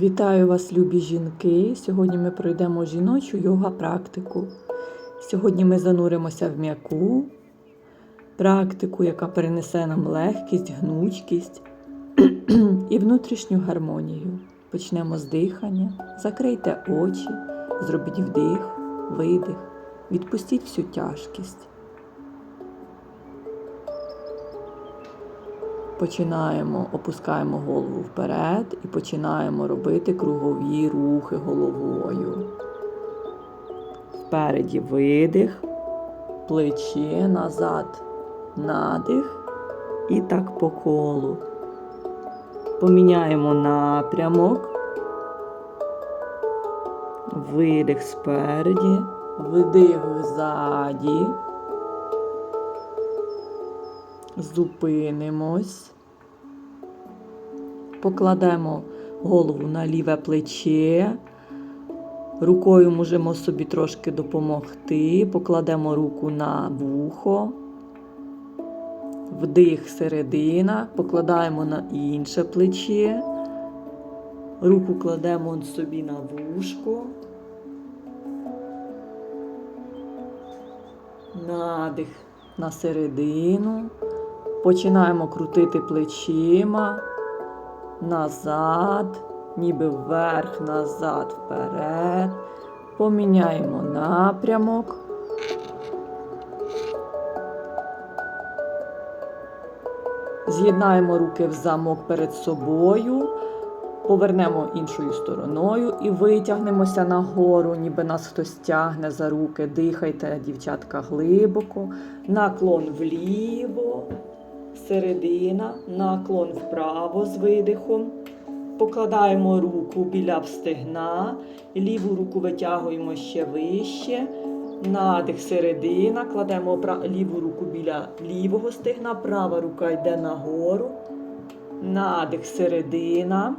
Вітаю вас, любі жінки! Сьогодні ми пройдемо жіночу йога практику. Сьогодні ми зануримося в м'яку практику, яка перенесе нам легкість, гнучкість і внутрішню гармонію. Почнемо з дихання. Закрийте очі, зробіть вдих, видих, відпустіть всю тяжкість. Починаємо, опускаємо голову вперед і починаємо робити кругові рухи головою. Впереді видих, плече назад, надих і так по колу. Поміняємо напрямок. Видих спереді, вдих ззаді. Зупинимось. Покладемо голову на ліве плече. Рукою можемо собі трошки допомогти. Покладемо руку на вухо. Вдих середина, покладаємо на інше плече. Руку кладемо собі на вушко. Надих на середину. Починаємо крутити плечима назад, ніби вверх, назад, вперед. Поміняємо напрямок. З'єднаємо руки в замок перед собою, повернемо іншою стороною і витягнемося нагору, ніби нас хтось тягне за руки. Дихайте, дівчатка, глибоко, наклон вліво, середина, наклон вправо з видихом. Покладаємо руку біля стегна, ліву руку витягуємо ще вище. Надих середина, кладемо ліву руку біля лівого стегна, права рука йде нагору. Надих середина.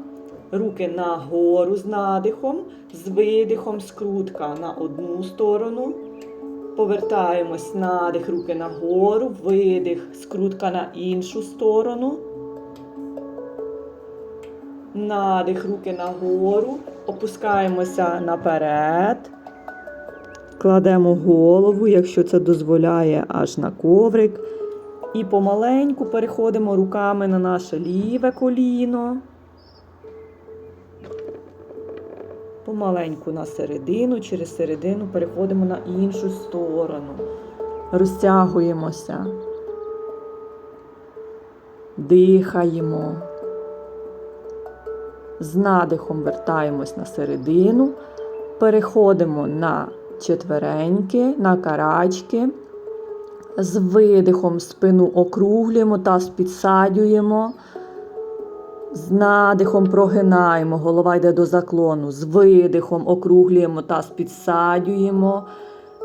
Руки нагору з надихом, з видихом, скрутка на одну сторону. Повертаємось надих, руки нагору, видих, скрутка на іншу сторону. Надих, руки нагору, опускаємося наперед. Кладемо голову, якщо це дозволяє, аж на коврик. І помаленьку переходимо руками на наше ліве коліно. Помаленьку на середину, через середину переходимо на іншу сторону. Розтягуємося. Дихаємо. З надихом вертаємось на середину. Переходимо на четвереньки, на карачки. З видихом спину округлюємо, таз підсадюємо. З надихом прогинаємо, голова йде до заклону. З видихом округлюємо, таз підсадюємо.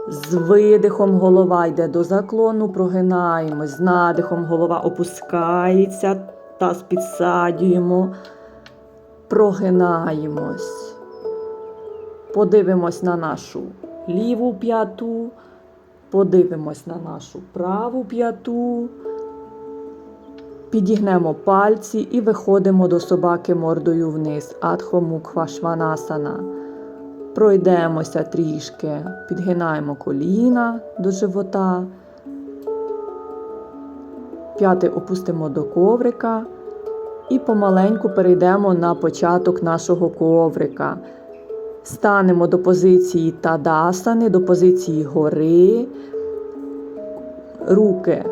З видихом голова йде до заклону, прогинаємо. З надихом голова опускається, таз підсадюємо, прогинаємось. Подивимось на нашу ліву п'яту, подивимось на нашу праву п'яту. Підігнемо пальці і виходимо до собаки мордою вниз. Шванасана. Пройдемося трішки, підгинаємо коліна до живота. П'яти опустимо до коврика і помаленьку перейдемо на початок нашого коврика. Станемо до позиції тадасани, до позиції гори. Руки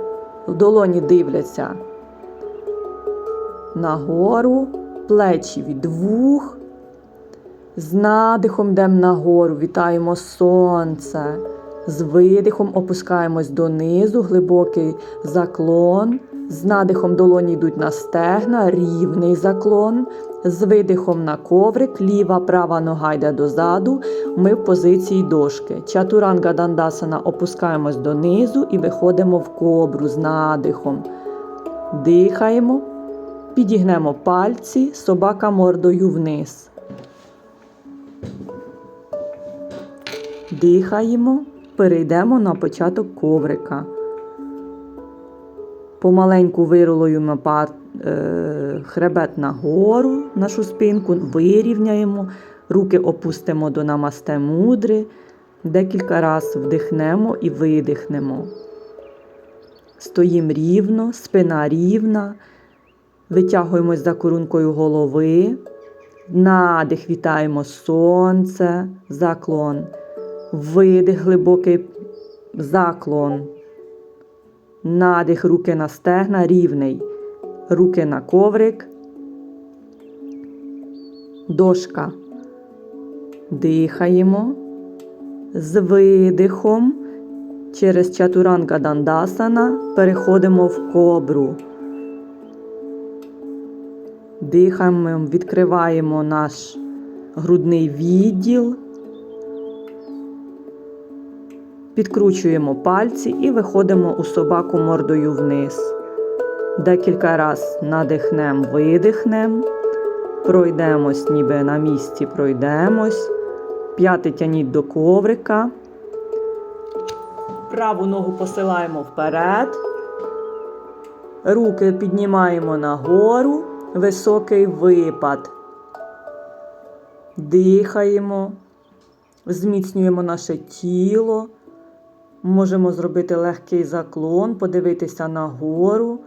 в долоні дивляться нагору, плечі від вух. З надихом йдемо нагору, вітаємо сонце. З видихом опускаємось донизу, глибокий заклон. З надихом долоні йдуть на стегна, рівний заклон. З видихом на коврик, ліва, права нога йде дозаду. Ми в позиції дошки. Чатуранга дандасана опускаємось донизу і виходимо в кобру з надихом. Дихаємо, підігнемо пальці, собака мордою вниз. Дихаємо, перейдемо на початок коврика. Помаленьку виролуємо е, хребет нагору, нашу спинку, вирівняємо, руки опустимо до намасте мудри, декілька разів вдихнемо і видихнемо. Стоїмо рівно, спина рівна, витягуємось за корункою голови. Надих вітаємо сонце, заклон. Видих глибокий заклон. Надих руки на стегна рівний. Руки на коврик. Дошка. Дихаємо. З видихом через чатуранга дандасана переходимо в кобру. Дихаємо, відкриваємо наш грудний відділ. Підкручуємо пальці і виходимо у собаку мордою вниз. Декілька раз надихнем, видихнем. Пройдемось, ніби на місці пройдемось. П'яти тяніть до коврика. Праву ногу посилаємо вперед. Руки піднімаємо нагору. Високий випад. Дихаємо, зміцнюємо наше тіло. Можемо зробити легкий заклон, подивитися нагору.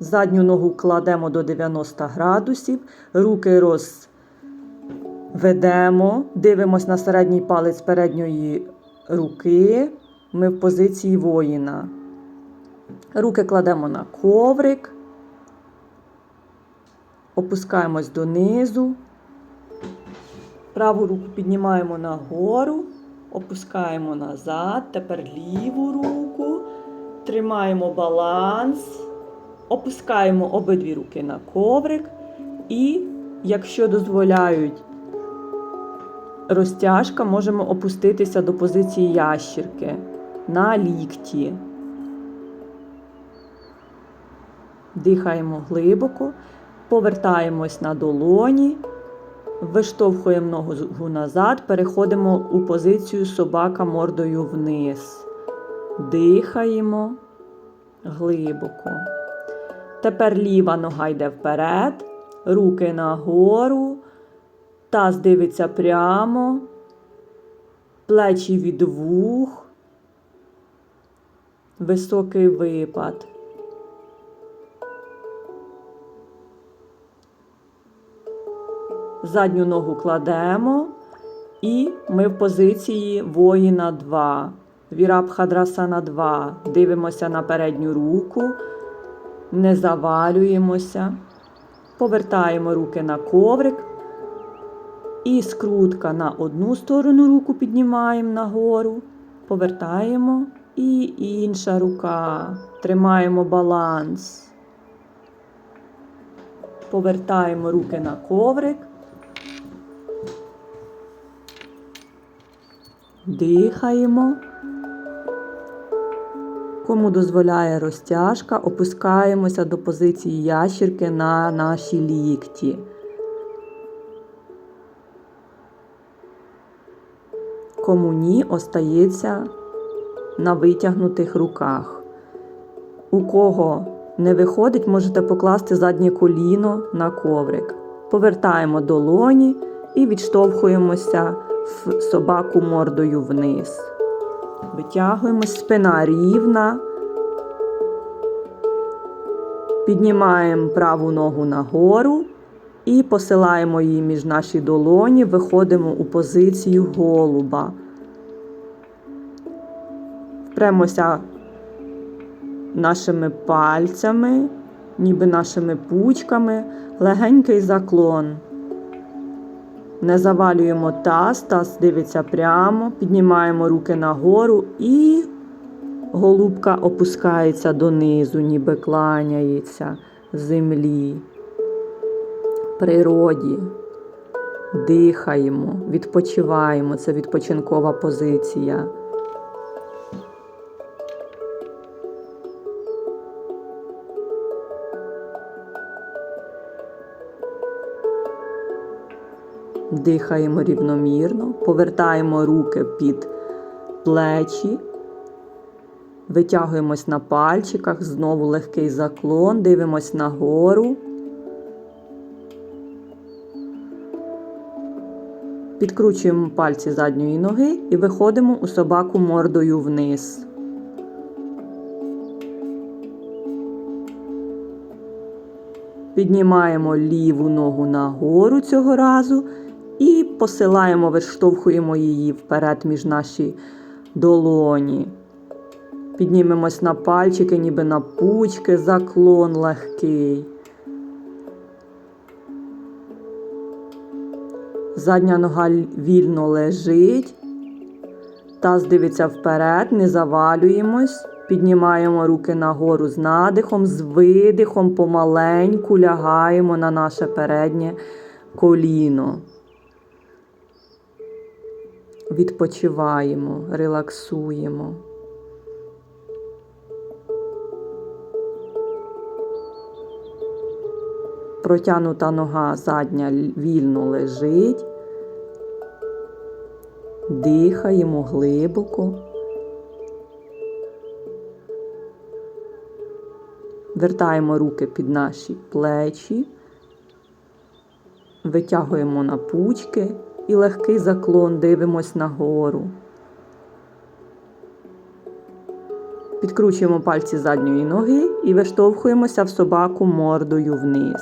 Задню ногу кладемо до 90 градусів, руки розведемо, дивимось на середній палець передньої руки. Ми в позиції воїна. Руки кладемо на коврик, опускаємось донизу. Праву руку піднімаємо нагору, опускаємо назад. Тепер ліву руку, тримаємо баланс, опускаємо обидві руки на коврик. І, якщо дозволяють розтяжка, можемо опуститися до позиції ящірки на лікті. Дихаємо глибоко, повертаємось на долоні, виштовхуємо ногу назад, переходимо у позицію собака мордою вниз. Дихаємо глибоко. Тепер ліва нога йде вперед, руки нагору, таз дивиться прямо, плечі від вух, високий випад. Задню ногу кладемо, і ми в позиції воїна 2. Вірабхадрасана 2. Дивимося на передню руку, не завалюємося, повертаємо руки на коврик. І скрутка на одну сторону руку піднімаємо нагору, повертаємо і інша рука. Тримаємо баланс. Повертаємо руки на коврик. Дихаємо. Кому дозволяє розтяжка, опускаємося до позиції ящірки на наші лікті. Кому ні, остається на витягнутих руках. У кого не виходить, можете покласти заднє коліно на коврик. Повертаємо долоні і відштовхуємося собаку мордою вниз. Витягуємось, спина рівна. Піднімаємо праву ногу нагору і посилаємо її між наші долоні, виходимо у позицію голуба. Впремося нашими пальцями, ніби нашими пучками, легенький заклон. Не завалюємо таз, таз дивиться прямо, піднімаємо руки нагору і голубка опускається донизу, ніби кланяється землі. Природі. Дихаємо, відпочиваємо. Це відпочинкова позиція. Дихаємо рівномірно, повертаємо руки під плечі, Витягуємось на пальчиках, знову легкий заклон, дивимось нагору. Підкручуємо пальці задньої ноги і виходимо у собаку мордою вниз. Піднімаємо ліву ногу нагору цього разу і посилаємо, виштовхуємо її вперед між наші долоні. Піднімемось на пальчики, ніби на пучки, заклон легкий. Задня нога вільно лежить. Таз дивиться вперед, не завалюємось. Піднімаємо руки нагору з надихом, з видихом, помаленьку лягаємо на наше переднє коліно. Відпочиваємо, релаксуємо. Протянута нога задня вільно лежить. Дихаємо глибоко. Вертаємо руки під наші плечі, витягуємо на пучки і легкий заклон дивимось нагору. Підкручуємо пальці задньої ноги і виштовхуємося в собаку мордою вниз.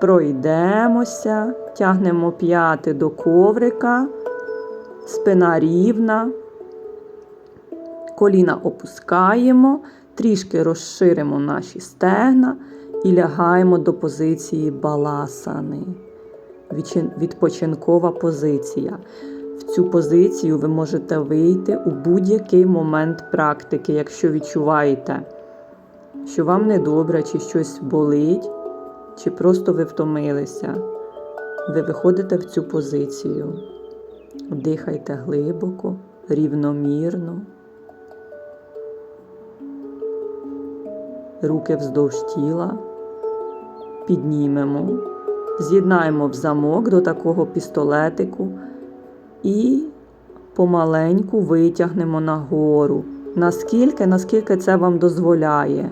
Пройдемося, тягнемо п'яти до коврика, спина рівна, коліна опускаємо, трішки розширимо наші стегна і лягаємо до позиції баласани. Відпочинкова позиція. В цю позицію ви можете вийти у будь-який момент практики, якщо відчуваєте, що вам недобре, чи щось болить, чи просто ви втомилися. Ви виходите в цю позицію. Дихайте глибоко, рівномірно. Руки вздовж тіла. Піднімемо, з'єднаємо в замок до такого пістолетику і помаленьку витягнемо нагору. Наскільки, наскільки це вам дозволяє.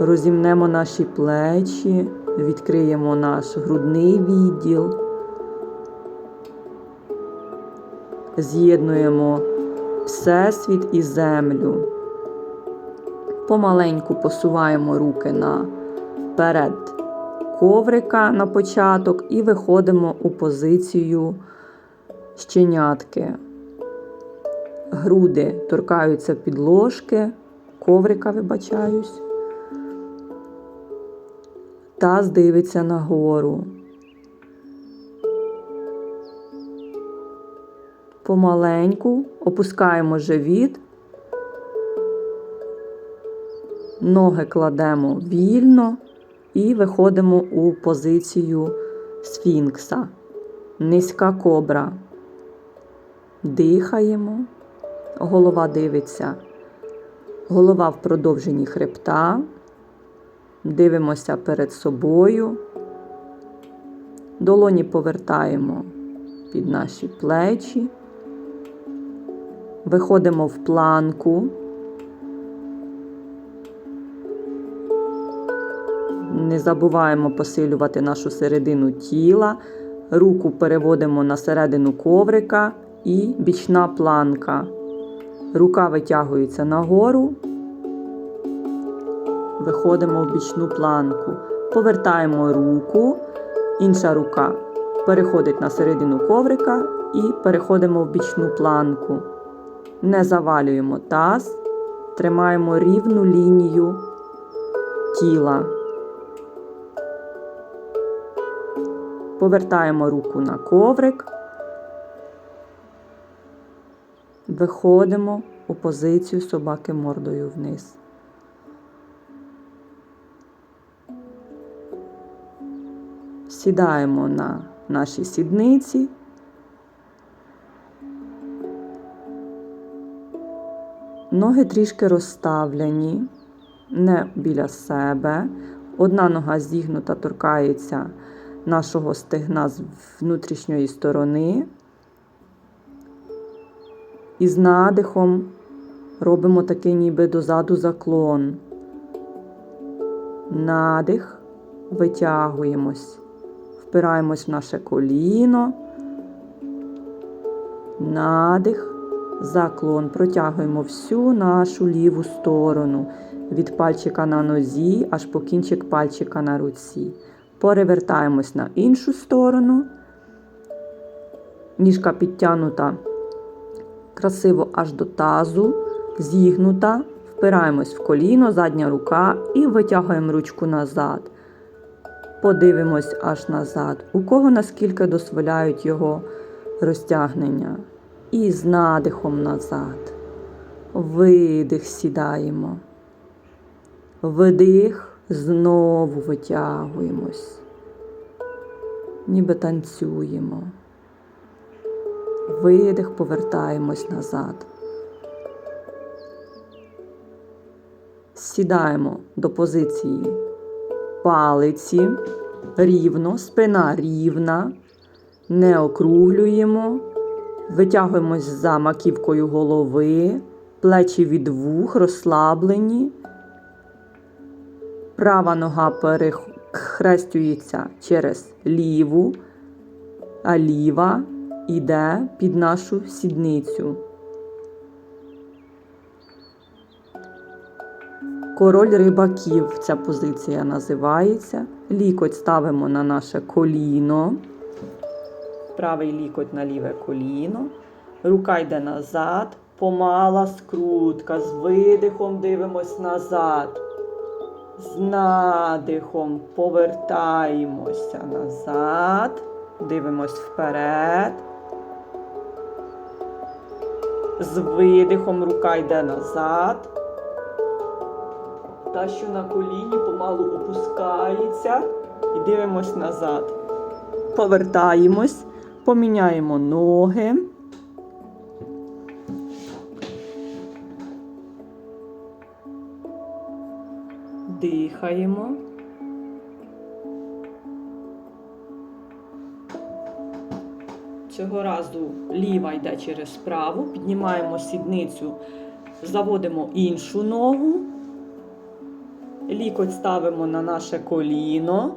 Розімнемо наші плечі, відкриємо наш грудний відділ, з'єднуємо Всесвіт і землю. Помаленьку посуваємо руки наперед коврика на початок і виходимо у позицію щенятки. Груди торкаються підложки, коврика вибачаюсь. Таз дивиться нагору. Помаленьку опускаємо живіт, ноги кладемо вільно і виходимо у позицію сфінкса. Низька кобра. Дихаємо, голова дивиться, голова в продовженні хребта. Дивимося перед собою, долоні повертаємо під наші плечі, виходимо в планку, не забуваємо посилювати нашу середину тіла, руку переводимо на середину коврика і бічна планка. Рука витягується нагору виходимо в бічну планку, повертаємо руку, інша рука переходить на середину коврика і переходимо в бічну планку. Не завалюємо таз, тримаємо рівну лінію тіла. Повертаємо руку на коврик, виходимо у позицію собаки мордою вниз. Сідаємо на наші сідниці. Ноги трішки розставлені, не біля себе. Одна нога зігнута торкається нашого стегна з внутрішньої сторони. І з надихом Робимо такий ніби дозаду заклон. Надих, витягуємось, впираємось в наше коліно. Надих, заклон. Протягуємо всю нашу ліву сторону від пальчика на нозі аж по кінчик пальчика на руці. Перевертаємось на іншу сторону. Ніжка підтягнута красиво аж до тазу, зігнута. Впираємось в коліно, задня рука і витягуємо ручку назад. Подивимось аж назад, у кого наскільки дозволяють його розтягнення. І з надихом назад. Видих сідаємо. Вдих, знову витягуємось. Ніби танцюємо. Видих, повертаємось назад. Сідаємо до позиції палиці рівно, спина рівна, не округлюємо, витягуємось за маківкою голови, плечі від вух розслаблені. Права нога перехрестюється через ліву, а ліва йде під нашу сідницю. Король рибаків ця позиція називається. Лікоть ставимо на наше коліно. Правий лікоть на ліве коліно. Рука йде назад. Помала скрутка. З видихом дивимось назад. З надихом повертаємося назад. Дивимось вперед. З видихом рука йде назад. Та, що на коліні помалу опускається і дивимось назад. Повертаємось, поміняємо ноги. Дихаємо. Цього разу ліва йде через праву, піднімаємо сідницю, заводимо іншу ногу. Лікоть ставимо на наше коліно.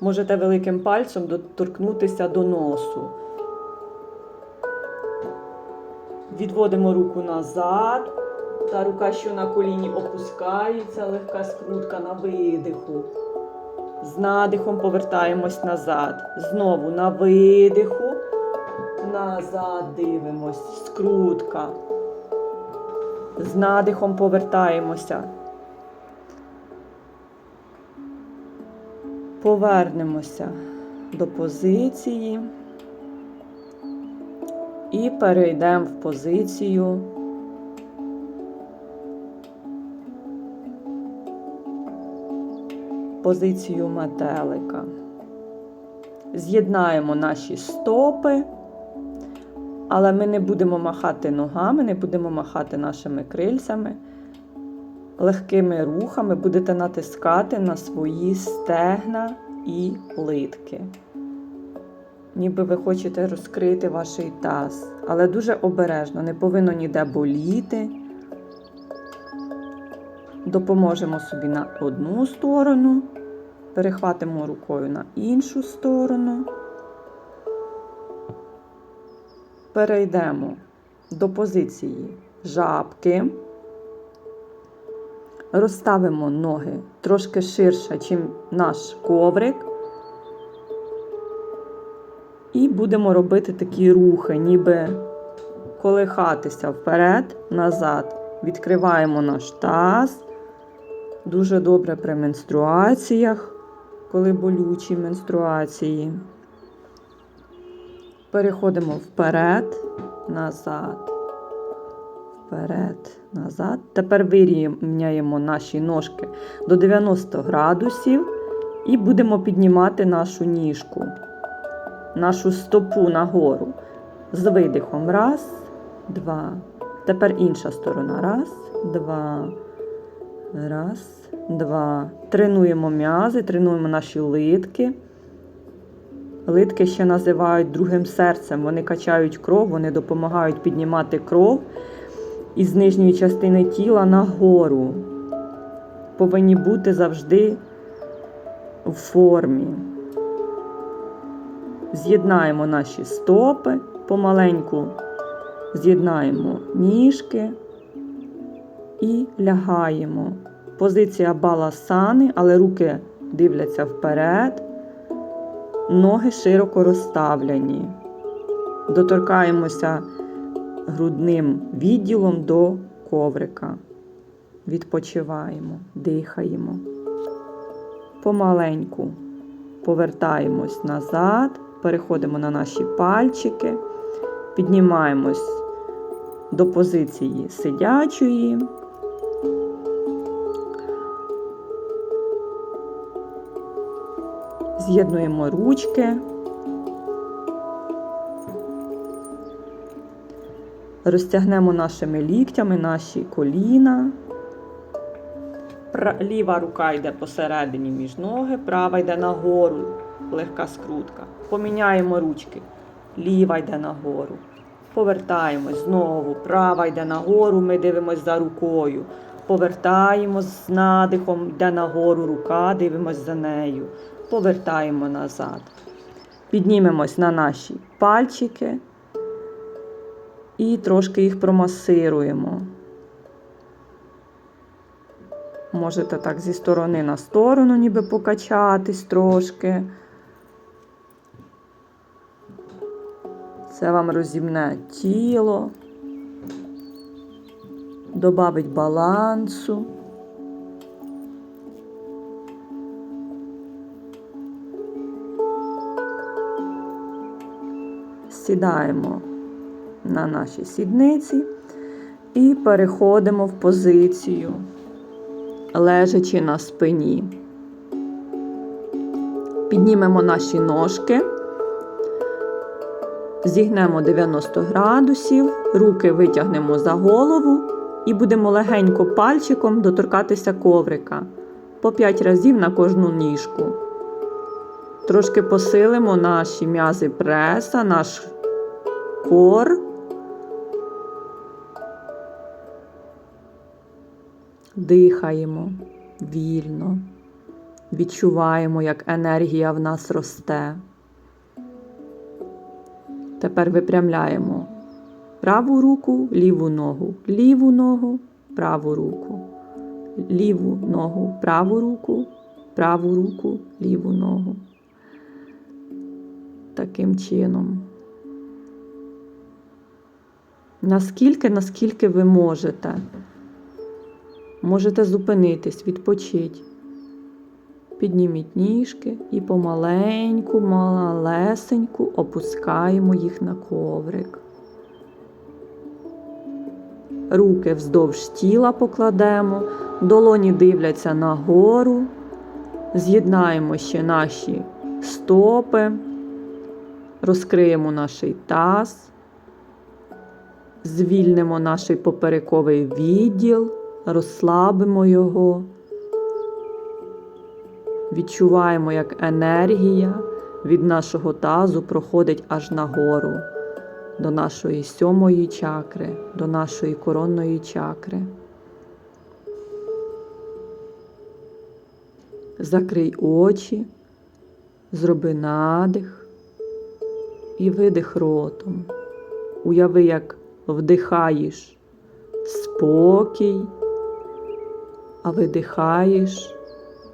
Можете великим пальцем доторкнутися до носу. Відводимо руку назад. Та рука, що на коліні опускається, легка скрутка на видиху. З надихом повертаємось назад. Знову на видиху. Назад дивимось. Скрутка. З надихом повертаємося. Повернемося до позиції і перейдемо в позицію позицію метелика. З'єднаємо наші стопи, але ми не будемо махати ногами, не будемо махати нашими крильцями. Легкими рухами будете натискати на свої стегна і литки. Ніби ви хочете розкрити ваш таз, але дуже обережно, не повинно ніде боліти. Допоможемо собі на одну сторону, перехватимо рукою на іншу сторону. Перейдемо до позиції жабки. Розставимо ноги трошки ширше, ніж наш коврик. І будемо робити такі рухи, ніби колихатися вперед, назад. Відкриваємо наш таз. Дуже добре при менструаціях, коли болючі менструації. Переходимо вперед, назад вперед, назад. Тепер вирівняємо наші ножки до 90 градусів і будемо піднімати нашу ніжку, нашу стопу нагору. З видихом. Раз, два. Тепер інша сторона. Раз, два. Раз, два. Тренуємо м'язи, тренуємо наші литки. Литки ще називають другим серцем. Вони качають кров, вони допомагають піднімати кров із нижньої частини тіла нагору. Повинні бути завжди в формі. З'єднаємо наші стопи, помаленьку з'єднаємо ніжки і лягаємо. Позиція баласани, але руки дивляться вперед, ноги широко розставлені. Доторкаємося грудним відділом до коврика. Відпочиваємо, дихаємо. Помаленьку повертаємось назад, переходимо на наші пальчики, піднімаємось до позиції сидячої. З'єднуємо ручки. Розтягнемо нашими ліктями наші коліна. Ліва рука йде посередині між ноги, права йде нагору, легка скрутка. Поміняємо ручки. Ліва йде нагору. Повертаємось знову. Права йде нагору, ми дивимось за рукою. Повертаємось з надихом, йде нагору рука, дивимось за нею. Повертаємо назад. Піднімемось на наші пальчики і трошки їх промасируємо. Можете так зі сторони на сторону, ніби покачатись трошки. Це вам розімне тіло, добавить балансу. Сідаємо на наші сідниці і переходимо в позицію, лежачи на спині. Піднімемо наші ножки. Зігнемо 90 градусів, руки витягнемо за голову і будемо легенько пальчиком доторкатися коврика по 5 разів на кожну ніжку. Трошки посилимо наші м'язи преса, наш кор. Дихаємо вільно, відчуваємо, як енергія в нас росте. Тепер випрямляємо праву руку, ліву ногу, ліву ногу, праву руку, ліву ногу, праву руку, праву руку, ліву ногу. Таким чином. Наскільки, наскільки ви можете. Можете зупинитись, відпочити. Підніміть ніжки і помаленьку, малесеньку опускаємо їх на коврик. Руки вздовж тіла покладемо, долоні дивляться нагору, з'єднаємо ще наші стопи, розкриємо наш таз, звільнимо наш поперековий відділ, розслабимо його. Відчуваємо, як енергія від нашого тазу проходить аж нагору, до нашої сьомої чакри, до нашої коронної чакри. Закрий очі, зроби надих і видих ротом. Уяви, як вдихаєш спокій, а видихаєш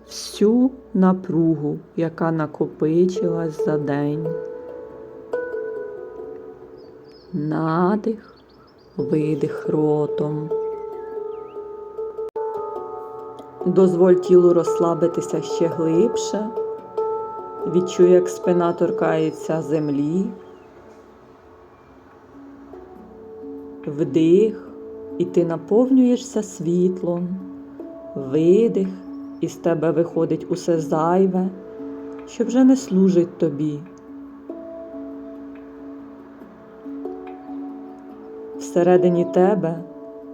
всю напругу, яка накопичилась за день. Надих, видих ротом. Дозволь тілу розслабитися ще глибше. Відчуй, як спина торкається землі. Вдих, і ти наповнюєшся світлом, видих, і з тебе виходить усе зайве, що вже не служить тобі. Всередині тебе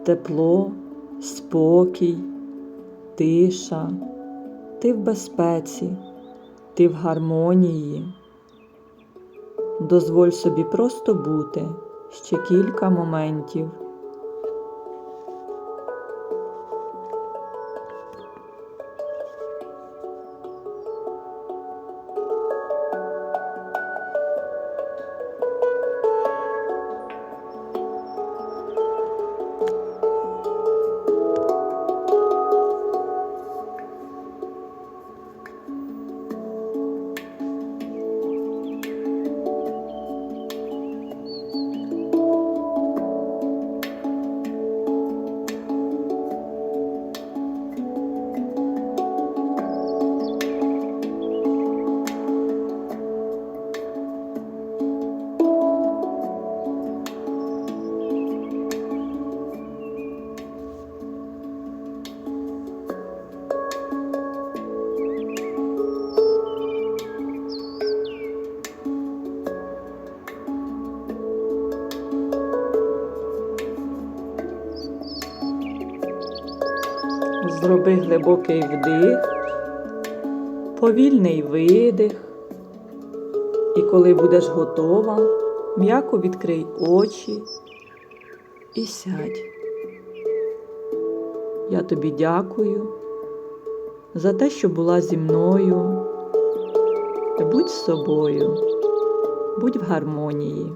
тепло, спокій, тиша, ти в безпеці, ти в гармонії. Дозволь собі просто бути ще кілька моментів. Зроби глибокий вдих, повільний видих. І коли будеш готова, м'яко відкрий очі і сядь. Я тобі дякую за те, що була зі мною. Будь з собою, будь в гармонії.